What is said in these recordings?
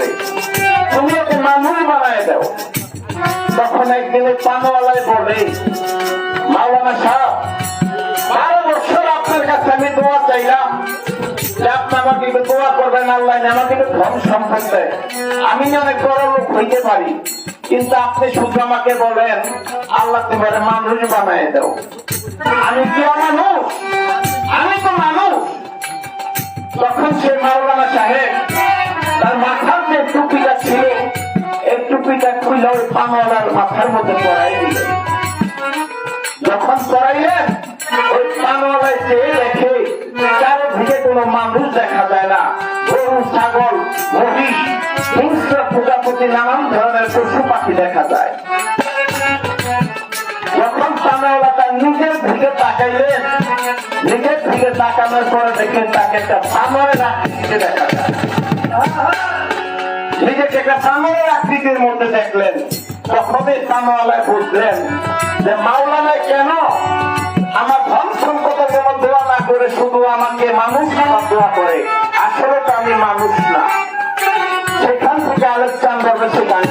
দোয়া তুমি ওকে মানুষ বানায় দাও। তখন একদিন পানওয়ালায় বলে মাওলানা সাহেব, বারো বছর আপনার কাছে আমি দোয়া চাইলাম আপনি আমি অনেক বলেন, আল্লাহ দাও। আমি মানুষ আমি তো মানুষ। তখন সে মাওলানা সাহেব তার মাথার যে টুপিটা ছিল এই টুপিটা খুলে ওই পানওয়ালার মাথার মধ্যে পড়াই দিলেন যখন পড়াইলেন ওই পানওয়ালায় চেয়ে দেখে চারিদিকে কোনো মানুষ দেখা যায় না, গরু, ছাগল, মহিষ হিংস্র প্রজাপতি, নানান ধরনের পশু পাখি দেখা যায়। যখন পানওয়ালা তার নিজের দিকে তাকাইলেন, নিজের দিকে তাকানোর পরে দেখেন তাকে একটা পানওয়ালের আকৃতিতে দেখা যায়। নিজেকে একটা পানওয়ালের আকৃতির মধ্যে দেখলেন। তখনই পানওয়ালায় বুঝলেন যে মাওলানায় কেন আমার ধন সম্পদের যেমন দোয়া না করে শুধু আমাকে মানুষ আমার দোয়া করে? আসলে তো আমি মানুষ না। সেখান থেকে আলেকজান্ডার সে গান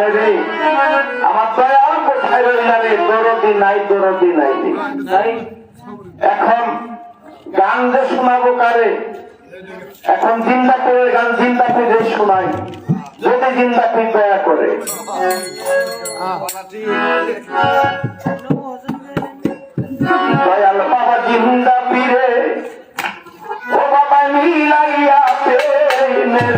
কারে রে আমার দয়াল কোথায় রইলা দরদি নাই দরদি নাই। এখন গান যে শোনাবো কারে? এখন জিন্দাপুরের গান জিন্দাপুরে শোনাই। যদি জিন্দা জিন্দাপুর দয়া করে। দয়াল বাবা জিন্দা পীরে ও বাবা মিলাইয়া প্রেমের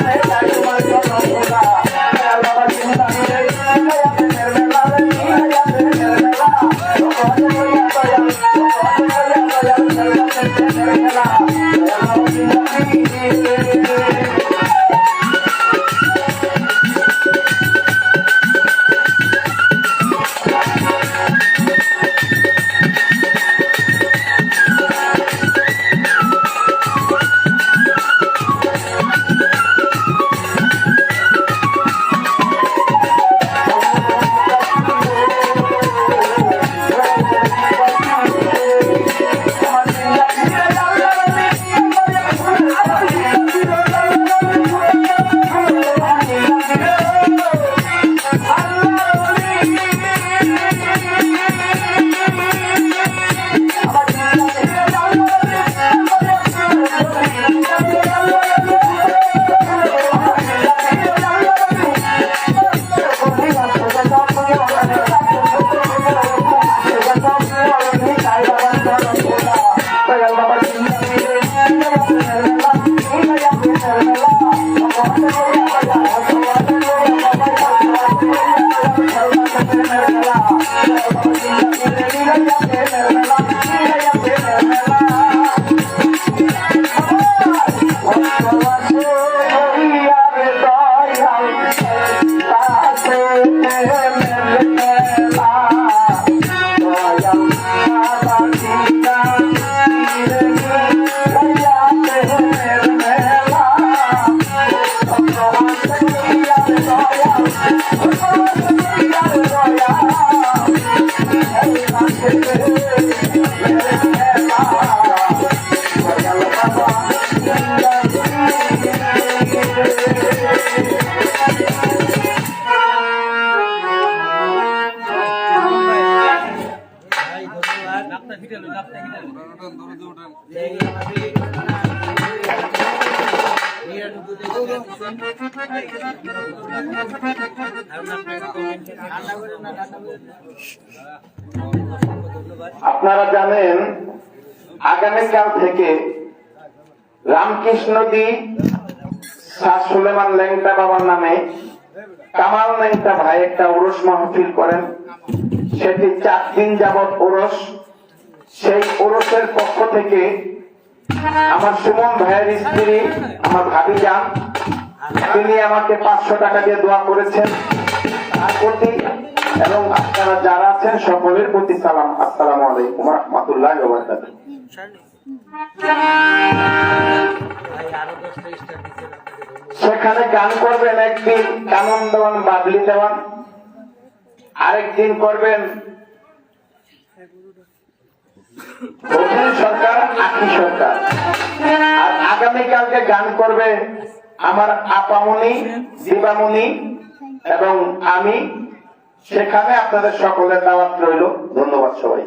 galera. ঠান্ডা করে না ঠান্ডা করে আপনারা জানেন, আগামীকাল থেকে রামকৃষ্ণদি শাহ সুলেমান লেংটা বাবার নামে কামাল লেংটা ভাই একটা ওরস করেন। সেটি চার দিন যাবৎ ওরস। সেই ওরসের পক্ষ থেকে আমার সুমন ভাইয়ের স্ত্রী, আমার ভাবি যান তিনি আমাকে পাঁচশো টাকা দিয়ে দোয়া করেছেন। তার প্রতি এবং আপনারা যারা আছেন, সকলের প্রতি সালাম। আসসালামু আলাইকুম রহমতুল্লাহ সেখানে গান করবেন একদিন কানন দেওয়ান বাবলি দেওয়ান। আরেকদিন করবেন সরকার, আখি সরকার। আর আগামীকালকে গান করবে আমার আপামনি দিবামনি এবং আমি সেখানে আপনাদের সকলের দাওয়াত রইল। ধন্যবাদ সবাই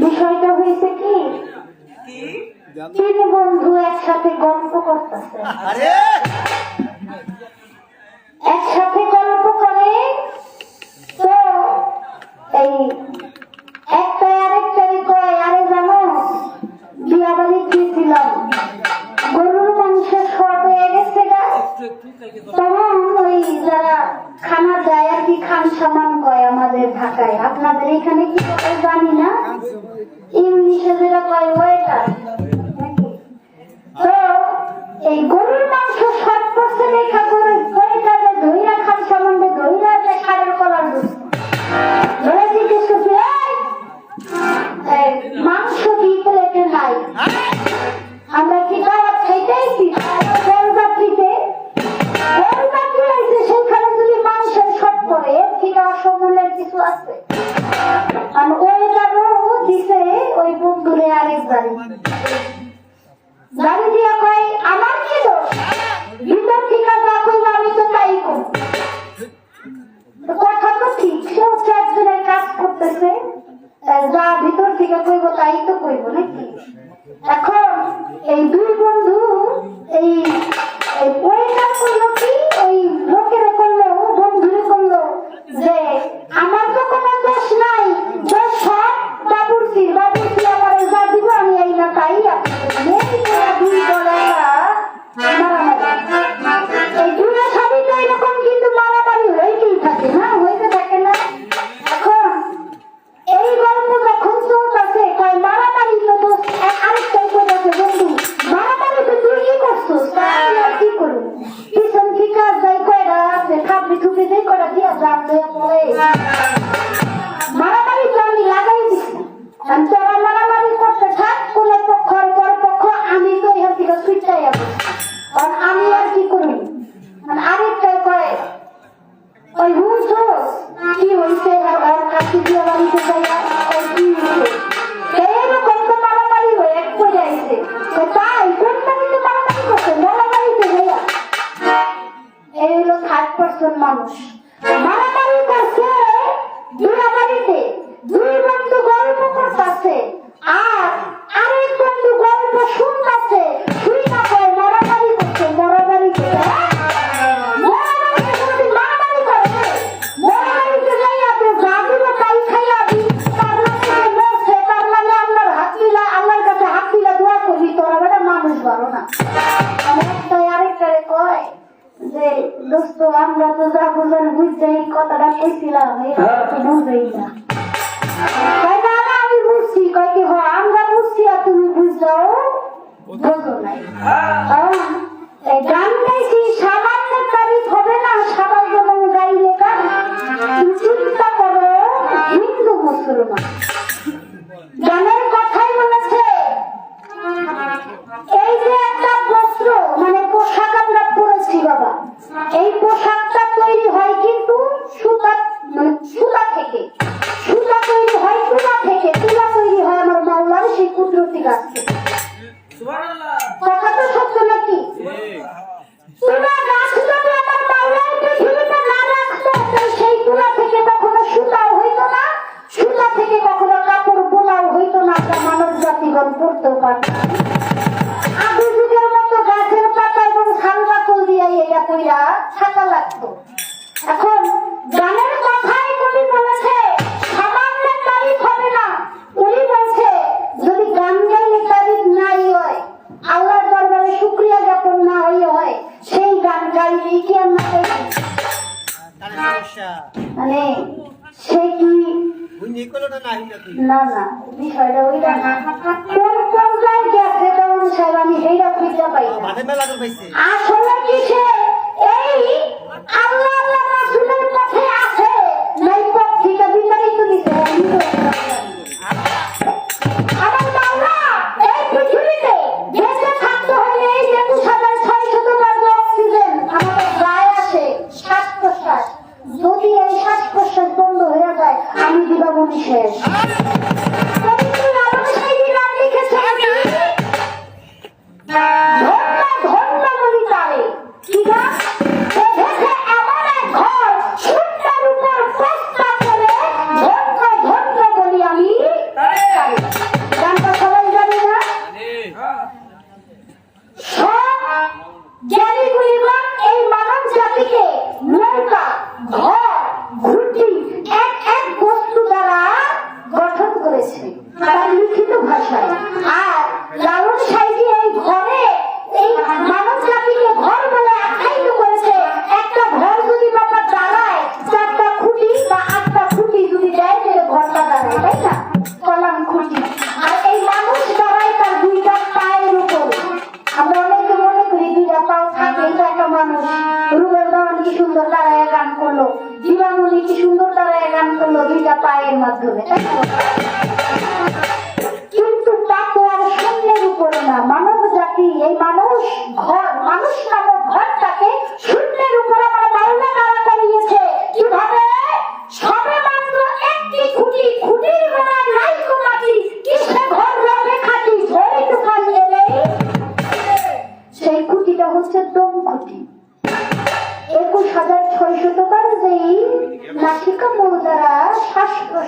বিষয়টা হয়েছে কি? তিন বন্ধু একসাথে গল্প করতেছে। একসাথে গল্প করে তো এই একটা আরেকটাই কয় আরে জানো বিয়া বাড়ি গিয়েছিলাম গরুর মাংস সব হয়ে গেছে তারা ওই খান সামান কয় আমাদের ঢাকায়। আপনাদের এখানে কি করে জানি না? ইংলিশে যেটা তো এই গরুর মাংস ষাট পার্সেন্ট এই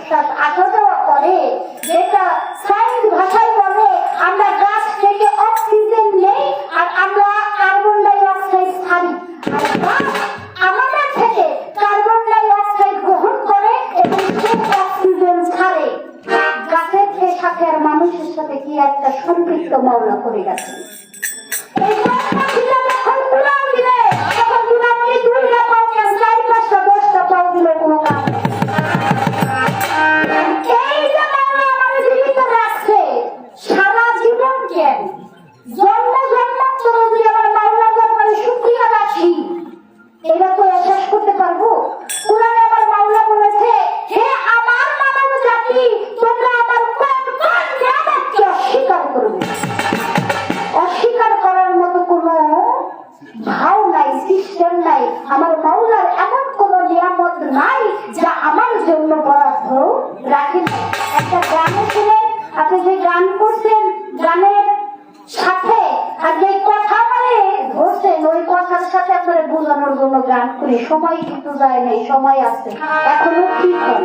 শ্বাস প্রশ্বাস আমার মাওলার এমন কোন নিয়ামত নাই যা আমার জন্য বরাদ্দ রাখি। একটা গানে ছিলেন আপনি যে গান করছেন, গানের সাথে আর যে কথা মানে ধরছেন, ওই কথার সাথে আপনারা বোঝানোর জন্য গান করি সময় কিন্তু যায় নাই, সময় আছে। এখনও কি হয়